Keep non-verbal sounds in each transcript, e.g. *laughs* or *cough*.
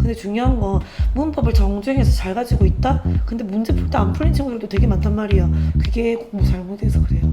근데 중요한 건 문법을 정주행해서 잘 가지고 있다? 근데 문제 풀 때 안 풀린 친구들도 되게 많단 말이야. 그게 공부 잘못해서 그래요.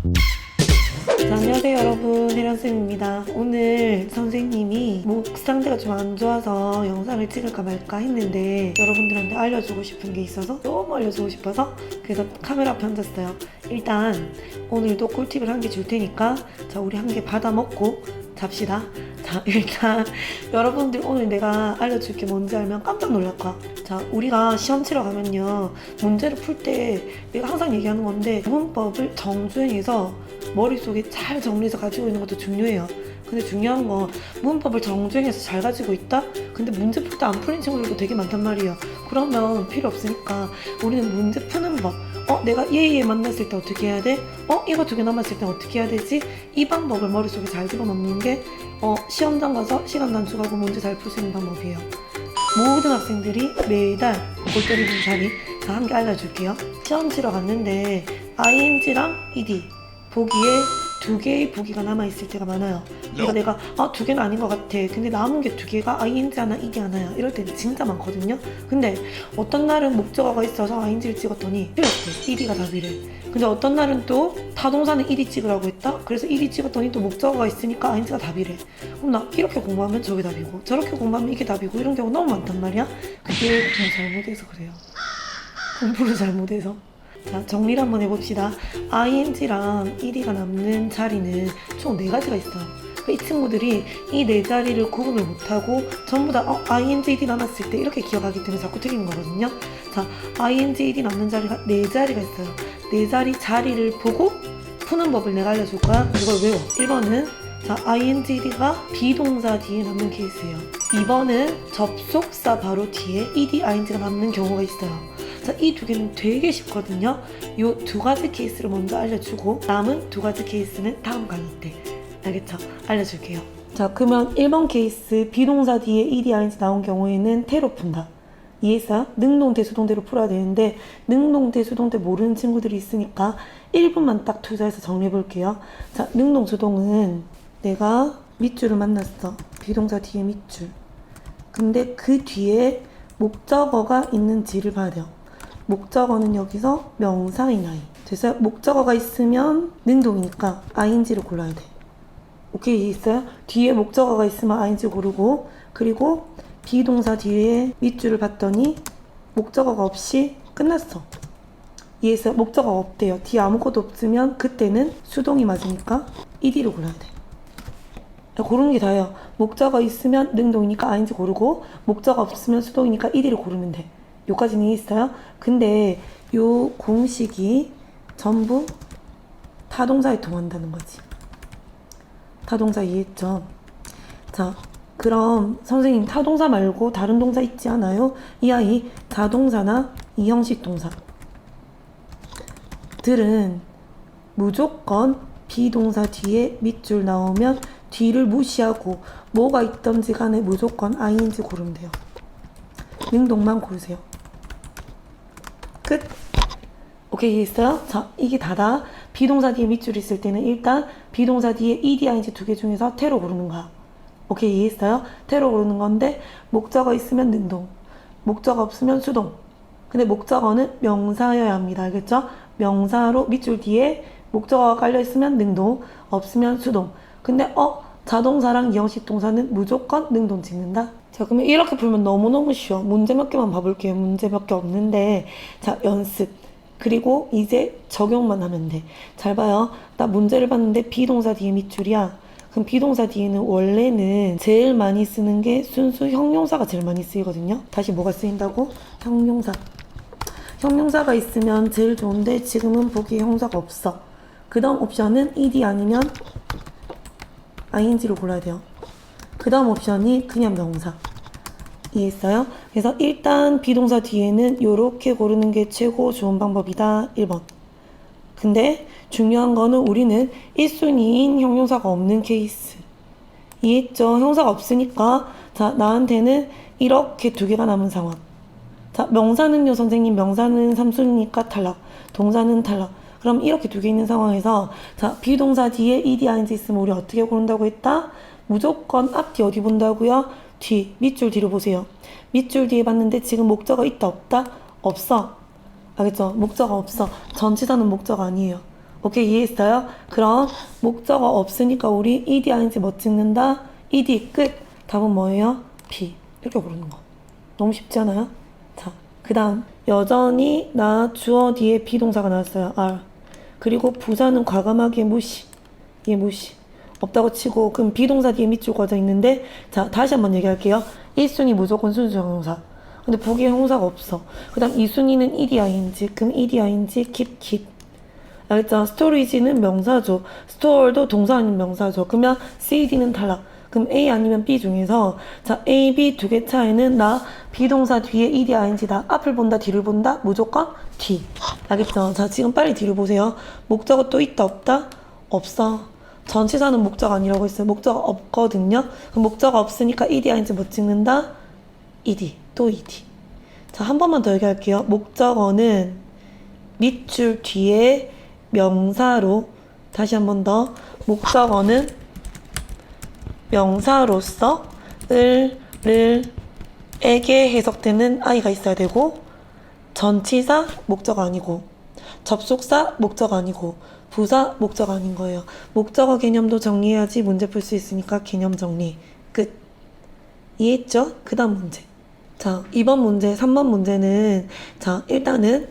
자, 안녕하세요 여러분 혜련쌤입니다 오늘 선생님이 목 상태가 좀 안 좋아서 영상을 찍을까 말까 했는데 여러분들한테 알려주고 싶은 게 있어서 너무 알려주고 싶어서 그래서 카메라 앞에 앉았어요 일단 오늘도 꿀팁을 한 개 줄 테니까 자 우리 한 개 받아 먹고 잡시다 자 일단 *laughs* 여러분들 오늘 내가 알려줄 게 뭔지 알면 깜짝 놀랄 거야 자 우리가 시험 치러 가면요 문제를 풀 때 내가 항상 얘기하는 건데 문법을 정주행해서 머릿속에 잘 정리해서 가지고 있는 것도 중요해요. 근데 중요한 건 문법을 정주행해서 잘 가지고 있다? 근데 문제 풀 때 안 풀린 친구들도 되게 많단 말이에요. 그러면 필요 없으니까 우리는 문제 푸는 법. 어, 내가 얘얘 만났을 때 어떻게 해야 돼? 어, 이거 두 개 남았을 때 어떻게 해야 되지? 이 방법을 머릿속에 잘 집어넣는 게 어, 시험장 가서 시간 단축하고 문제 잘 푸시는 방법이에요. 모든 학생들이 매달 골 때리는 자리 다한개 알려줄게요. 시험 치러 갔는데 ing랑 ed 보기에 두 개의 보기가 남아 있을 때가 많아요. 그러니까 내가 아 두 개는 아닌 것 같아. 근데 남은 게 두 개가 ing 하나 ed 하나야. 이럴 때는 진짜 많거든요. 근데 어떤 날은 목적어가 있어서 ing를 찍었더니 틀렸대. ed가 답이래. 근데 어떤 날은 또 타동사는 ed 찍으라고 했다. 그래서 ed 찍었더니 또 목적어가 있으니까 ing가 답이래. 그럼 나 이렇게 공부하면 저게 답이고 저렇게 공부하면 이게 답이고 이런 경우 너무 많단 말이야. 그게 공부 잘못해서 그래요. 공부를 잘못해서. 자, 정리를 한번 해봅시다. ing랑 1위가 남는 자리는 총 4가지가 있어요. 그이 친구들이 이 네 자리를 구분을 못하고 전부 다 어, ing, 1이 남았을 때 이렇게 기억하기 때문에 자꾸 틀리는 거거든요. 자, ing, 1이 남는 자리가 4자리가 있어요. 4자리 자리를 보고 푸는 법을 내가 알려줄 거야. 이걸 외워. 1번은 자, ingd가 비동사 뒤에 남는 케이스예요. 2번은 접속사 바로 뒤에 ed, ing가 남는 경우가 있어요. 자, 이 두 개는 되게 쉽거든요. 요두 가지 케이스를 먼저 알려주고 남은 두 가지 케이스는 다음 강의 때 알겠죠? 알려줄게요. 자, 그러면 1번 케이스 비동사 뒤에 ed, ing 나온 경우에는 태로 푼다. 이해했어요? 능동태, 수동태로 풀어야 되는데 능동태, 수동태 모르는 친구들이 있으니까 1분만 딱 투자해서 정리해 볼게요. 자, 능동, 수동은 내가 밑줄을 만났어. 비동사 뒤에 밑줄. 근데 그 뒤에 목적어가 있는지를 봐야 돼요. 목적어는 여기서 명사인 아이. 됐어요? 목적어가 있으면 능동이니까 ing를 골라야 돼. 오케이 있어요? 뒤에 목적어가 있으면 ing 고르고 그리고 비동사 뒤에 밑줄을 봤더니 목적어가 없이 끝났어. 이해했어요? 목적어가 없대요. 뒤에 아무것도 없으면 그때는 수동이 맞으니까 ed를 골라야 돼. 고르는 게 다예요. 목적어 있으면 능동이니까 ing 고르고 목적어 없으면 수동이니까 ed를 고르면 돼. 요까지는 이해했어요? 근데 요 공식이 전부 타동사에 통한다는 거지. 타동사 이해했죠? 자, 그럼 선생님 타동사 말고 다른 동사 있지 않아요? 이 아이 자동사나 이형식 동사 들은 무조건 비동사 뒤에 밑줄 나오면 뒤를 무시하고 뭐가 있던지 간에 무조건 ing인지 고르면 돼요. 능동만 고르세요. 끝. 오케이 이해했어요? 자 이게 다다. 비동사 뒤에 밑줄이 있을 때는 일단 비동사 뒤에 ed, ing 두 개 중에서 태로 고르는 거야. 오케이 이해했어요? 태로 고르는 건데 목적어 있으면 능동, 목적어 없으면 수동. 근데 목적어는 명사여야 합니다. 알겠죠? 명사로 밑줄 뒤에 목적어가 깔려 있으면 능동, 없으면 수동. 근데 어 자동사랑 이형식 동사는 무조건 능동 찍는다. 자 그러면 이렇게 풀면 너무너무 쉬워. 문제 몇 개만 봐볼게요. 문제 몇 개 없는데 자 연습. 그리고 이제 적용만 하면 돼. 잘 봐요. 나 문제를 봤는데 비동사 뒤에 밑줄이야. 그럼 비동사 뒤에는 원래는 제일 많이 쓰는 게 순수 형용사가 제일 많이 쓰이거든요. 다시 뭐가 쓰인다고? 형용사. 형용사가 있으면 제일 좋은데 지금은 보기에 형사가 없어. 그 다음 옵션은 ed 아니면 ing로 골라야 돼요. 그 다음 옵션이 그냥 명사. 이해했어요? 그래서 일단 비동사 뒤에는 이렇게 고르는 게 최고 좋은 방법이다. 1번. 근데 중요한 거는 우리는 1순위인 형용사가 없는 케이스. 이해했죠? 형사가 없으니까 자 나한테는 이렇게 두 개가 남은 상황. 자 명사는요 선생님 명사는 3순위니까 탈락. 동사는 탈락. 그럼 이렇게 두 개 있는 상황에서 자 비동사 뒤에 ed, ing 있으면 우리 어떻게 고른다고 했다? 무조건 앞뒤 어디 본다고요? 뒤 밑줄 뒤로 보세요. 밑줄 뒤에 봤는데 지금 목적어 있다 없다? 없어. 알겠죠? 목적어 없어. 전치사는 목적어 아니에요. 오케이 이해했어요? 그럼 목적어 없으니까 우리 ed ing 뭐 찍는다? ed 끝. 답은 뭐예요? b. 이렇게 부르는 거. 너무 쉽지 않아요? 자, 그 다음 여전히 나 주어 뒤에 비동사가 나왔어요. r. 그리고 부사는 과감하게 무시. 얘 무시. 없다고 치고 그럼 비동사 뒤에 밑줄 꺼져 있는데 자 다시 한번 얘기할게요. 1순위 무조건 순수 형용사. 근데 부기 형용사가 없어. 그 다음 2순위는 eding. 그럼 eding keep. 알겠죠? 스토리지는 명사죠. 스토어도 동사 아닌 명사죠. 그러면 CD는 탈락. 그럼 A 아니면 B 중에서 자 A, B 두 개 차이는 나 비동사 뒤에 ing다. 앞을 본다, 뒤를 본다. 무조건 뒤. 알겠죠? 자 지금 빨리 뒤를 보세요. 목적어 또 있다 없다? 없어. 전치사는 목적 아니라고 했어요. 목적어 없거든요. 그럼 목적어 없으니까 ed, ing 못 찍는다? ed 또 ed. 자 한 번만 더 얘기할게요. 목적어는 밑줄 뒤에 명사로 다시 한 번 더 목적어는 명사로서 을, 를, 에게 해석되는 아이가 있어야 되고 전치사 목적 아니고 접속사 목적 아니고 부사 목적 아닌 거예요. 목적어 개념도 정리해야지 문제 풀 수 있으니까 개념 정리 끝. 이해했죠? 그 다음 문제. 자, 이번 문제, 3번 문제는 자, 일단은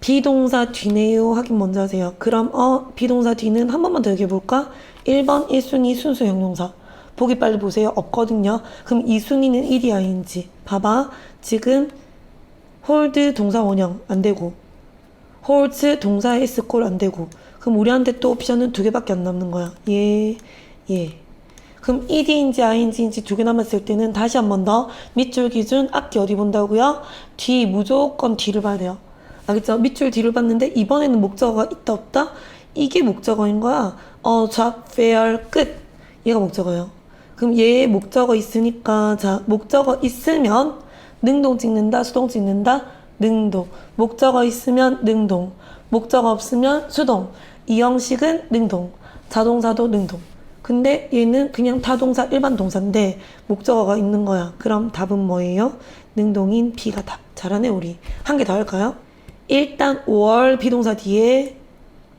비동사 뒤네요 확인 먼저 하세요. 그럼 어 비동사 뒤는 한 번만 더 얘기해 볼까? 1번 1순위 순수 형용사. 보기 빨리 보세요. 없거든요. 그럼 2순위는 1이 아닌지. 봐봐. 지금 홀드 동사 원형 안 되고 홀즈 동사 에스콜 안 되고 그럼 우리한테 또 옵션은 두 개밖에 안 남는 거야. 예. 예. 그럼 ed인지 ing인지 두 개 남았을 때는 다시 한 번 더 밑줄 기준 앞뒤 어디 본다고요? 뒤 무조건 뒤를 봐야 돼요. 알겠죠? 밑줄 뒤를 봤는데 이번에는 목적어가 있다 없다? 이게 목적어인 거야. 어, job, fair, 끝. 얘가 목적어예요. 그럼 얘 목적어 있으니까 자 목적어 있으면 능동 찍는다, 수동 찍는다, 능동. 목적어 있으면 능동. 목적어 없으면 수동. 이 형식은 능동. 자동사도 능동. 근데 얘는 그냥 타동사 일반 동사인데 목적어가 있는 거야. 그럼 답은 뭐예요? 능동인 B가 답. 잘하네 우리. 한 개 더 할까요? 일단 5월 비동사 뒤에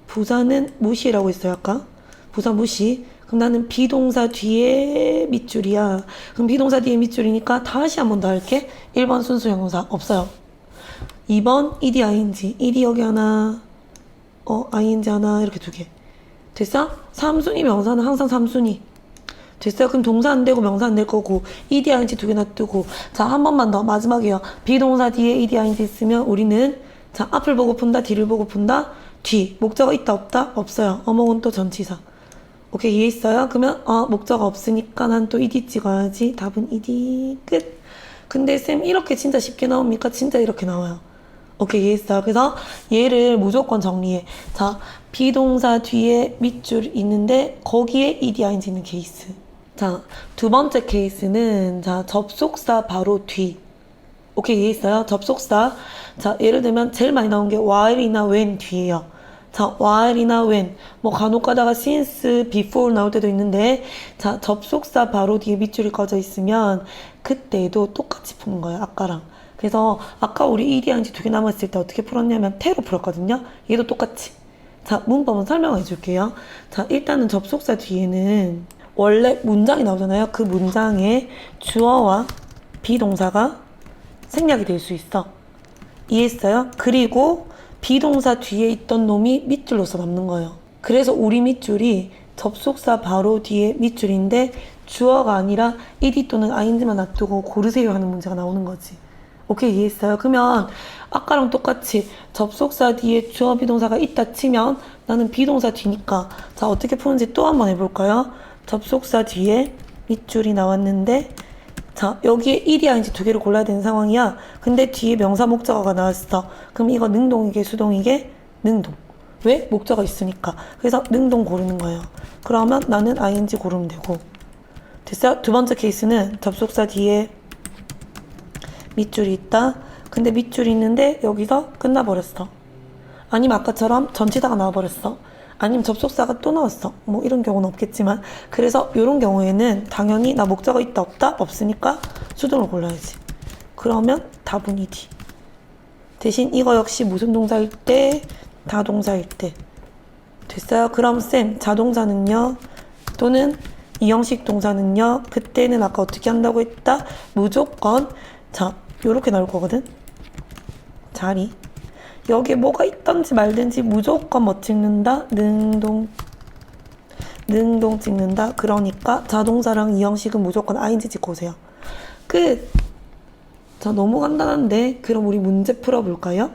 부사는 무시라고 했어요 아까. 부사 무시. 그럼 나는 비동사 뒤에 밑줄이야. 그럼 비동사 뒤에 밑줄이니까 다시 한 번 더 할게. 1번 순수 형용사 없어요. 2번 ed ing. ed 여기 하나. 어 ing 하나 이렇게 두 개. 됐어? 3순위 명사는 항상 3순위. 됐어요? 그럼 동사 안 되고 명사 안 될 거고 ed ing 두개 놔두고 자 한 번만 더 마지막이에요. 비동사 뒤에 ed ing 있으면 우리는 자 앞을 보고 푼다 뒤를 보고 푼다 뒤 목적어 있다 없다 없어요. 어몽은 또 전치사. 오케이 이해했어요? 그러면 어 목적어 없으니까 난 또 ed 찍어야지. 답은 ed 끝. 근데 쌤 이렇게 진짜 쉽게 나옵니까? 진짜 이렇게 나와요. 오케이 이해했어요. 그래서 얘를 무조건 정리해. 자 비동사 뒤에 밑줄 있는데 거기에 ed ing 있는 케이스. 자 두 번째 케이스는 자 접속사 바로 뒤. 오케이 이해했어요? 접속사. 자 예를 들면 제일 많이 나온 게 while이나 when 뒤에요. 자 while이나 when 뭐 간혹 가다가 since, before 나올 때도 있는데 자 접속사 바로 뒤에 밑줄이 꺼져 있으면 그때도 똑같이 푸는 거예요 아까랑. 그래서 아까 우리 ing 두개 남았을 때 어떻게 풀었냐면 태로 풀었거든요. 얘도 똑같이. 자 문법은 설명해 줄게요. 자 일단은 접속사 뒤에는 원래 문장이 나오잖아요. 그 문장에 주어와 비동사가 생략이 될 수 있어. 이해했어요? 그리고 비동사 뒤에 있던 놈이 밑줄로서 남는 거예요. 그래서 우리 밑줄이 접속사 바로 뒤에 밑줄인데 주어가 아니라 ed 또는 ing만 놔두고 고르세요 하는 문제가 나오는 거지. 오케이 이해했어요? 그러면 아까랑 똑같이 접속사 뒤에 주어 비동사가 있다 치면 나는 비동사 뒤니까 자 어떻게 푸는지 또 한번 해볼까요? 접속사 뒤에 밑줄이 나왔는데 자 여기에 ed, ing 두 개를 골라야 되는 상황이야. 근데 뒤에 명사 목적어가 나왔어. 그럼 이거 능동이게 수동이게 능동. 왜? 목적어 있으니까. 그래서 능동 고르는 거예요. 그러면 나는 ing 고르면 되고. 됐어요? 두 번째 케이스는 접속사 뒤에 밑줄이 있다. 근데 밑줄이 있는데 여기서 끝나버렸어. 아니면 아까처럼 전치사가 나와버렸어. 아니면 접속사가 또 나왔어. 뭐 이런 경우는 없겠지만. 그래서 이런 경우에는 당연히 나 목적어 있다 없다? 없으니까 수동을 골라야지. 그러면 ED. 대신 이거 역시 무슨 동사일 때? 다동사일 때. 됐어요? 그럼 쌤, 자동사는요? 또는 이 형식 동사는요? 그때는 아까 어떻게 한다고 했다? 무조건 자, 요렇게 나올 거거든? 자리. 여기에 뭐가 있던지 말든지 무조건 뭐 찍는다? 능동. 능동 찍는다? 그러니까 자동사랑 이 형식은 무조건 ing 찍고 오세요. 끝! 자, 너무 간단한데? 그럼 우리 문제 풀어볼까요?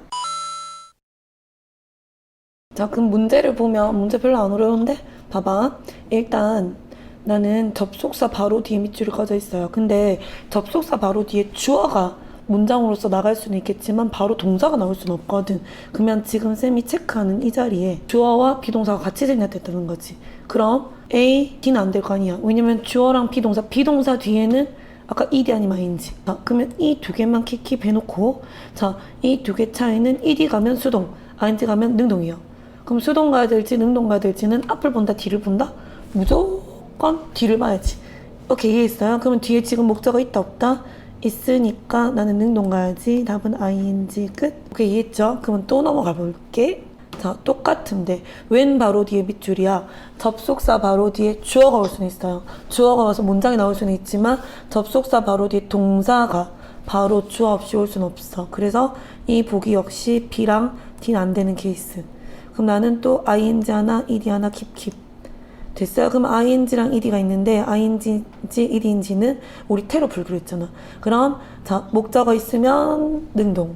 자, 그럼 문제를 보면 문제 별로 안 어려운데? 봐봐. 일단 나는 접속사 바로 뒤에 밑줄이 꺼져 있어요. 근데 접속사 바로 뒤에 주어가 문장으로서 나갈 수는 있겠지만 바로 동사가 나올 수는 없거든. 그러면 지금 쌤이 체크하는 이 자리에 주어와 비동사가 같이 생략됐다는 거지. 그럼 A, D는 안 될 거 아니야. 왜냐면 주어랑 비동사, 비동사 뒤에는 아까 ED 아니면 ING. 자, 그러면 이 두 개만 키키 빼놓고 자, 이 두 개 차이는 ED 가면 수동, ING 가면 능동이요. 그럼 수동 가야 될지 능동 가야 될지는 앞을 본다, 뒤를 본다? 무조건 뒤를 봐야지. 오케이, 이해했어요? 그러면 뒤에 지금 목적어 있다, 없다? 있으니까 나는 능동 가야지. 답은 ING 끝. 오케이, 이해했죠? 그러면 또 넘어가 볼게. 자, 똑같은데 웬 바로 뒤에 밑줄이야? 접속사 바로 뒤에 주어가 올 수는 있어요. 주어가 와서 문장이 나올 수는 있지만 접속사 바로 뒤에 동사가 바로 주어 없이 올 수는 없어. 그래서 이 보기 역시 B랑 D는 안 되는 케이스. 그럼 나는 또 ing 하나, ed 하나 킵킵. 됐어요? 그럼 ing랑 ed가 있는데 ing, ed인지는 우리 태로 불기로 했잖아. 그럼 자 목적어 있으면 능동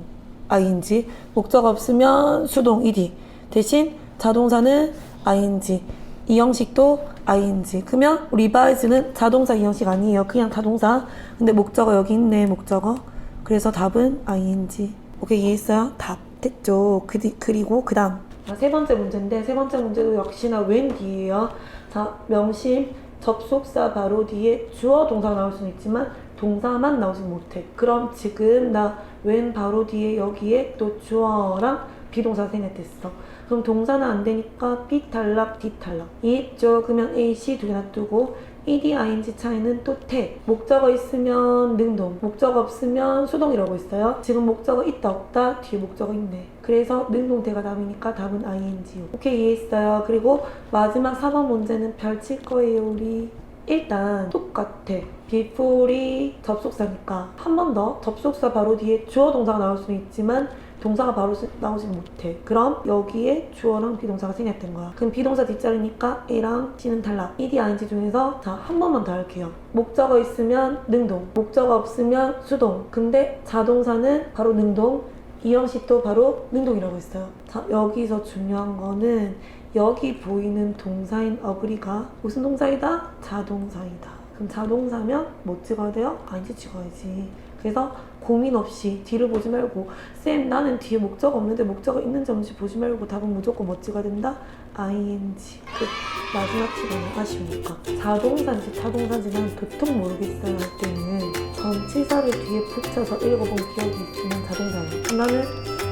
ing, 목적어 없으면 수동 ed. 대신 자동사는 ing, 이 형식도 ing. 그러면 리바이즈는 자동사 이 형식 아니에요. 그냥 자동사. 근데 목적어 여기 있네 목적어. 그래서 답은 ing. 오케이 이해했어요? 답 됐죠. 그, 그리고 그 다음 세 번째 문제인데 세 번째 문제도 역시나 웬 뒤에요. 자 명심 접속사 바로 뒤에 주어 동사가 나올 수는 있지만 동사만 나오지 못해. 그럼 지금 나 웬 바로 뒤에 여기에 또 주어랑 비동사 생략됐어. 그럼 동사는 안 되니까 B 탈락, D 탈락. 이해했죠? 그러면 A, C 두 개 놔두고 ED, ING 차이는 또 태. 목적어 있으면 능동, 목적어 없으면 수동이라고 했어요. 지금 목적어 있다 없다 뒤에 목적어 있네. 그래서 능동태가 답이니까 답은 ING요. 오케이 이해했어요. 그리고 마지막 4번 문제는 별칠 거예요 우리. 일단 똑같아. Before이 접속사니까 한 번 더 접속사 바로 뒤에 주어 동사가 나올 수는 있지만 동사가 바로 쓰- 나오진 못해. 그럼 여기에 주어랑 비동사가 생략된 거야. 그럼 비동사 뒷자리니까 A랑 C는 탈락. ED, ING 중에서 자, 한 번만 더 할게요. 목적어 있으면 능동, 목적어 없으면 수동. 근데 자동사는 바로 능동, 이 형식도 바로 능동이라고 했어요. 자, 여기서 중요한 거는 여기 보이는 동사인 어그리가 무슨 동사이다? 자동사이다. 그럼 자동사면 뭐 찍어야 돼요? ING 찍어야지. 그래서 고민 없이 뒤를 보지 말고 쌤 나는 뒤에 목적 없는데 목적어 있는지 없는지 보지 말고 답은 무조건 뭐 찍어야 된다? ing 끝 마지막 시간에 아쉬우니까 자동사인지 타동사인지 난 도통 모르겠어요 할 때는 전치사를 뒤에 붙여서 읽어본 기억이 있으면 자동사예요 나는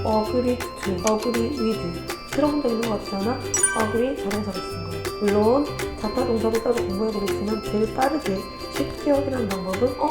어그리 to, 어그리 with 적 있는 것 같지 않아? 어그리 자동사를 쓴 거예요 물론 자타 동사도 따로 공부해보겠지만 제일 빠르게 쉽게 확인하는 방법은 어?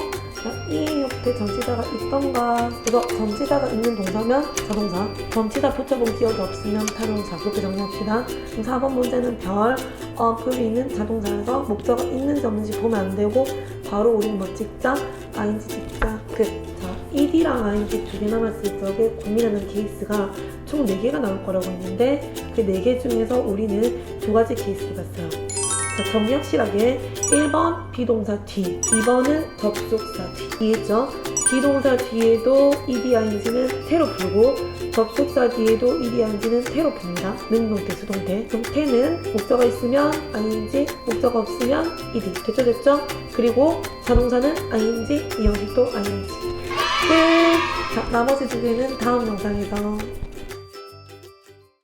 이 옆에 전치사가 있던가? 이거 전치사가 있는 동사면 자동사 전치사 붙여본 기억이 없으면 타동사. 그렇게 정리합시다. 그럼 4번 문제는 별 어그리는 자동사여서 목적어 있는지 없는지 보면 안 되고 바로 우린 뭐 찍자 ing 찍자 끝 자, ed랑 ing 두 개 남았을 적에 고민하는 케이스가 총 4개가 나올 거라고 했는데 그 4개 중에서 우리는 두 가지 케이스를 봤어요 자, 정리 확실하게 1번 비동사 뒤, 2번은 접속사 뒤. 이해했죠? 비동사 뒤에도 EDING는 태로 풀고 접속사 뒤에도 EDING는 태로 풉니다. 능동태, 수동태. 그럼 태는 목적어 있으면 ING, 목적어 없으면 ED. 됐죠, 됐죠? 그리고 자동사는 ING, 이 형식도 ING. 끝! 자, 나머지 두 개는 다음 영상에서